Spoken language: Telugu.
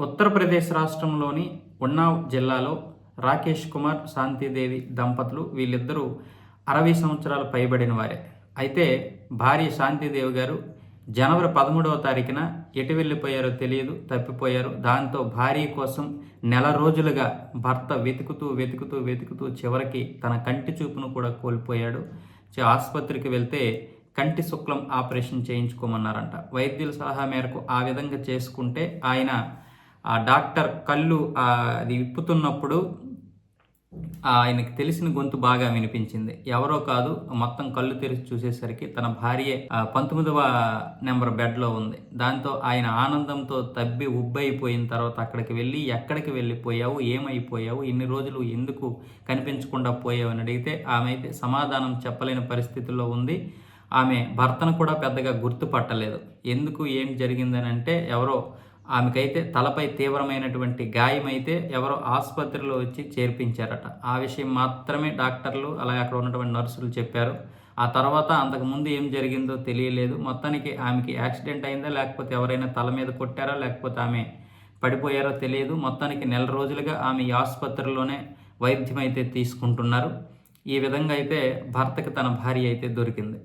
ఉత్తరప్రదేశ్ రాష్ట్రంలోని ఉన్నావ్ జిల్లాలో రాకేష్ కుమార్ శాంతిదేవి దంపతులు వీళ్ళిద్దరూ అరవై సంవత్సరాలు పైబడిన వారే. అయితే భార్య శాంతిదేవి గారు జనవరి పదమూడవ తారీఖున ఎటు వెళ్ళిపోయారో తెలియదు తప్పిపోయారు. దాంతో భార్య కోసం నెల రోజులుగా భర్త వెతుకుతూ వెతుకుతూ వెతుకుతూ చివరికి తన కంటి చూపును కూడా కోల్పోయాడు. ఆసుపత్రికి వెళ్తే కంటి శుక్లం ఆపరేషన్ చేయించుకోమన్నారంట. వైద్యుల సలహా మేరకు ఆ విధంగా చేసుకుంటే ఆయన ఆ డాక్టర్ కళ్ళు అది విప్పుతున్నప్పుడు ఆయనకి తెలిసిన గొంతు బాగా వినిపించింది. ఎవరో కాదు మొత్తం కళ్ళు తెరిచి చూసేసరికి తన భార్య పంతొమ్మిదవ నెంబర్ బెడ్లో ఉంది. దాంతో ఆయన ఆనందంతో తబ్బి ఉబ్బైపోయిన తర్వాత అక్కడికి వెళ్ళి ఎక్కడికి వెళ్ళిపోయావు? ఏమైపోయావు? ఇన్ని రోజులు ఎందుకు కనిపించకుండా పోయావు? అని అడిగితే ఆమె అయితే సమాధానం చెప్పలేని పరిస్థితుల్లో ఉంది. ఆమె భర్తను కూడా పెద్దగా గుర్తుపట్టలేదు. ఎందుకు? ఏం జరిగిందని అంటే ఎవరో ఆమెకైతే తలపై తీవ్రమైనటువంటి గాయమైతే ఎవరో ఆసుపత్రిలో వచ్చి చేర్పించారట. ఆ విషయం మాత్రమే డాక్టర్లు అలాగే అక్కడ ఉన్నటువంటి నర్సులు చెప్పారు. ఆ తర్వాత అంతకుముందు ఏం జరిగిందో తెలియలేదు. మొత్తానికి ఆమెకి యాక్సిడెంట్ అయిందా లేకపోతే ఎవరైనా తల మీద కొట్టారా లేకపోతే ఆమె పడిపోయారో తెలియదు. మొత్తానికి నెల రోజులుగా ఆమె ఈ ఆసుపత్రిలోనే వైద్యం అయితే తీసుకుంటున్నారు. ఈ విధంగా అయితే భర్తకి తన భార్య అయితే దొరికింది.